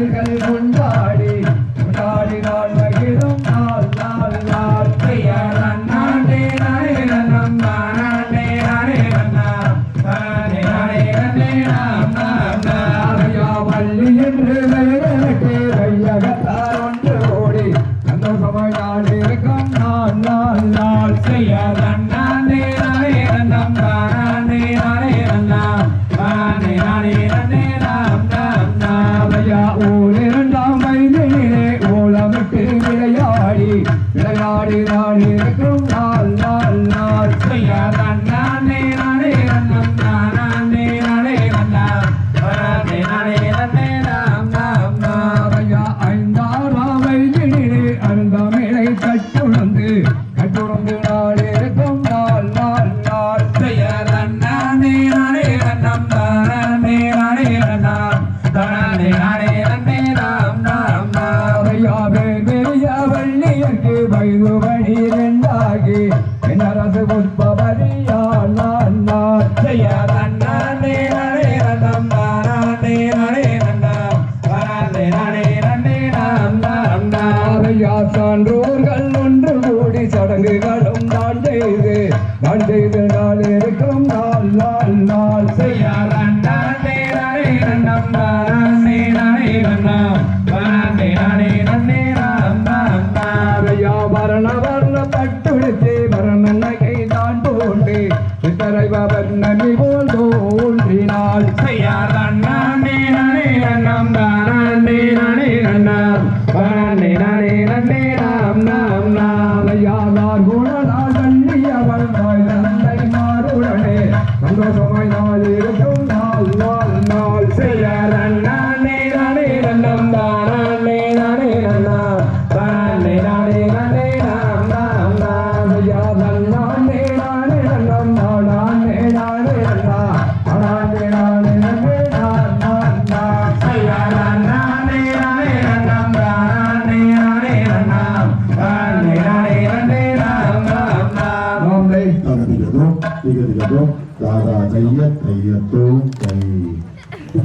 Gracias. நாடி நாடி இருக்கும் நாள் நாள் நாள். நானே நானே நன்னம் நானே நானே நன்னாம் நானே நானே நன்னே நாம் நாம் நாரையா ஐந்தார் மாவை கிடிலே அருந்தாமிழை கட்டுணர்ந்து. கட்டுணர்ந்து நாடு இருக்கும் நாள் நாள் நாள். நானே நானே நன்னம் நானே நானே நன்னாம் நானே நானே நன்னே நாம் நாம் நாரையா அடங்குகளும் நான் செய்து நான் செய்து நான் இருக்கும் நாள் நாள் நாள். வரண வர்ண பட்டுடுத்து வரண நகை தான் தோன்றி சித்தரை வர்ணமி போல் தோன்றினாள். செய்யாரண்ணா 这个这个这个这个这个这个这个这个这个这